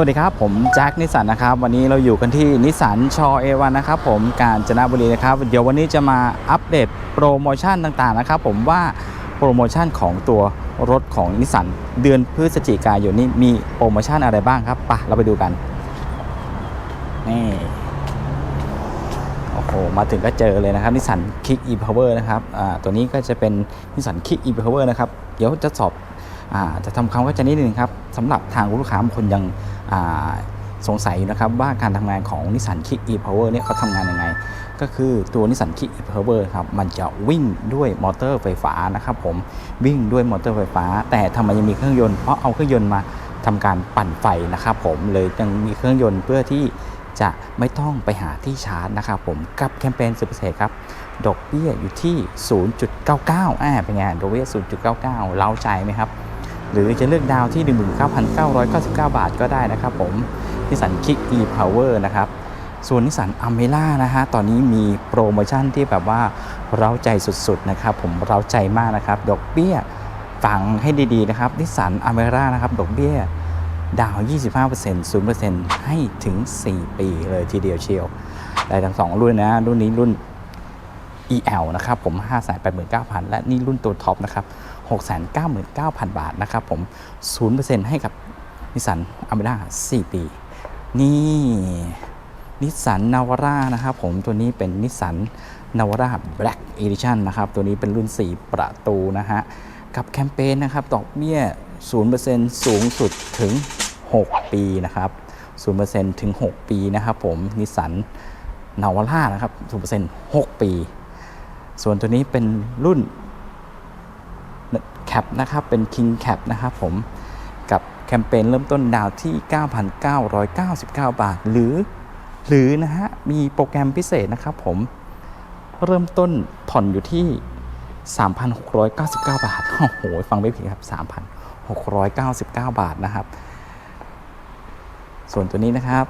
วัสดีครับ ผมแจ็คนิสันนะครับ วันนี้เราอยู่กันที่นิสันชอเอวันนะครับผมกาญจนบุรีนะครับ เดี๋ยววันนี้จะมาอัปเดตโปรโมชั่นต่างๆนะครับผมว่าโปรโมชั่นของตัวรถของนิสันเดือนพฤศจิกายนนี้มีโปรโมชั่นอะไรบ้างครับปะเราไปดูกันนี่โอ้โหมาถึงก็เจอเลยนะครับนิสันคิกอีพาวเวอร์นะครับอ่าตัวนี้ก็จะเป็นนิสันคิกอีพาวเวอร์นะครับเดี๋ยวจะสอบอาจะทำความเข้าใจนิดนึงครับสำหรับทางลูกค้าบางคนยัง สงสัยอยู่นะครับว่าการทำงานของนิสสันคิก e-power เนี่ยเขาทำงานยังไง ก็คือตัวนิสสันคิก e-power ครับมันจะวิ่งด้วยมอเตอร์ไฟฟ้านะครับผมวิ่งด้วยมอเตอร์ไฟฟ้า แต่ทำไมยังมีเครื่องยนต์เพราะเอาเครื่องยนต์มาทำการปั่นไฟนะครับผมเลยยังมีเครื่องยนต์เพื่อที่จะไม่ต้องไปหาที่ชาร์จนะครับผมกับแคมเปญสุดพิเศษครับดอกเบี้ยอยู่ที่ 0.99อ่าเป็นไงดอกเบี้ย 0.99เล้าใจไหมครับ หรือจะเลือกดาวที่ 19,999 บาทก็ได้นะครับผมนิสสันคิก e-power นะครับส่วนนิสสันอเมล่านะฮะ ตอนนี้มีโปรโมชั่นที่แบบว่าเราใจสุดๆนะครับ ผมเราใจมากนะครับ ดอกเบี้ยฟังให้ดีๆนะครับนิสสันอเมร่านะครับ ดอกเบี้ยดาว 25% 0%ให้ถึง 4 ปีเลยทีเดียวเชียว ได้ทั้งสองรุ่นนะ รุ่นนี้รุ่น EL นะครับผม 589,000 และนี่รุ่นตัวท็อปนะครับ 699,000 บาทนะครับผม 0%ให้กับนิสสันอเมร่า4 ปี นี่นิสสันนาวาร่านะครับผมตัวนี้เป็นนิสสันนาวาร่าแบล็กเอดิชันนะครับ ตัวนี้เป็นรุ่น 4 ประตูนะฮะ กับแคมเปญนะครับดอกเบี้ย 0%สูงสุดถึง 6 ปีนะครับ 0%ถึง 6 ปีนะครับผมนิสสันนาวาร่านะครับ 0% 6 ปี ส่วนตัวนี้เป็นรุ่นแคปนะครับ เป็น King Cap นะครับผม กับแคมเปญเริ่มต้นดาวที่ 9,999 บาท หรือ หรือนะฮะ มีโปรแกรมพิเศษนะครับผม เริ่มต้นผ่อนอยู่ที่ 3,699 บาท โอ้โห ฟังไม่ผิดครับ 3,699 บาทนะครับ ส่วนตัวนี้นะครับ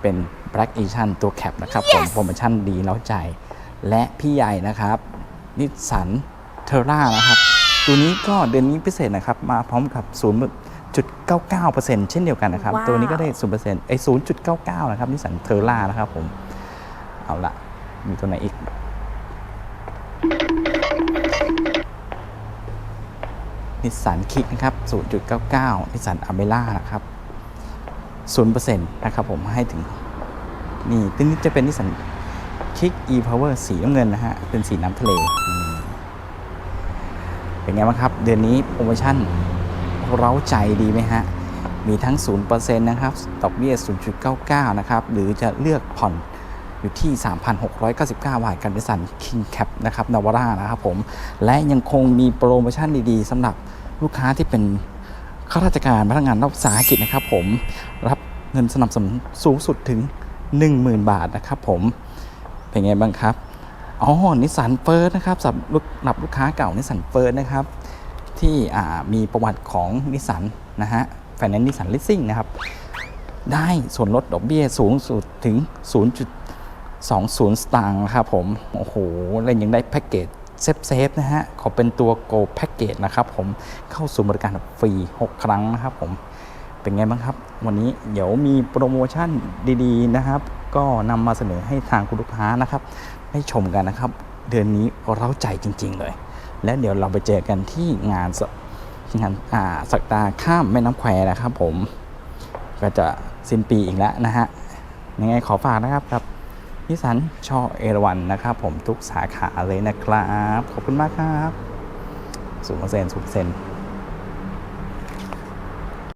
เป็น Black Edition ตัวแคปนะครับผมโปรโมชั่นดีแล้วใจ และพี่ใหญ่นะครับนิสสันเทอร่านะครับ ตัวนี้ก็เดือนนี้พิเศษนะครับ มาพร้อมกับ0.99%เช่นเดียวกันนะครับ ว้าว ตัวนี้ก็ได้0%ไอ้0.99นะครับนิสสันเทอร่านะครับผม เอาละมีตัวไหนอีก นิสสันคิกนะครับ 0.99 นิสสันอเมล่านะครับ 0%นะครับผมให้ถึง นี่ตัวนี้จะเป็นนิสสัน คิก e power สีน้ำเงินนะฮะ เป็นสีน้ำทะเล เป็นไงบ้างครับ เดือนนี้โปรโมชั่นเร้าใจดีไหมฮะ มีทั้ง 0%นะครับดอกเบี้ย 0.99 นะครับ หรือจะเลือกผ่อนอยู่ที่ 3,699 บาทกันนิสสัน King Cap นะครับนาวาร่านะครับผม และยังคงมีโปรโมชั่นดีๆสำหรับลูกค้าที่เป็นข้าราชการพนักงานรัฐวิสาหกิจนะครับผมรับเงินสนับสนุนสูงสุดถึง 10,000 บาทนะครับผม เป็นไงบ้างครับอ๋อนิสสันเฟิร์สนะครับสำหรับลูกค้าเก่านิสสันเฟิร์สนะครับ ที่มีประวัติของนิสสันนะฮะไฟแนนซ์นิสสันลิสซิ่งนะครับ ได้ส่วนลดดอกเบี้ยสูงสุดถึง 0.20 สตางค์นะครับผม โอ้โห แล้วยังได้แพ็กเกจเซฟเซฟๆนะฮะขอเป็นตัว Go แพ็กเกจนะครับผมเข้าสู่บริการฟรี 6 ครั้งนะครับผม เป็นไงบ้างครับ วันนี้เดี๋ยวมีโปรโมชั่นดีๆนะครับ ก็นำมาเสนอให้ทางคุณลูกค้านะครับได้ชมกันนะครับ เดือนนี้เราใจจริง ๆ เลย และเดี๋ยวเราไปเจอกันที่งานงานอ่าสักดาข้ามแม่น้ำแควนะครับผมก็จะสิ้นปีอีกแล้วนะฮะยังไงขอฝากนะครับกับนิสันชอเอราวันนะครับผมทุกสาขาเลยนะครับ ขอบคุณมากครับศูนย์เปอร์เซ็นต์ศูนย์เปอร์เซ็นต์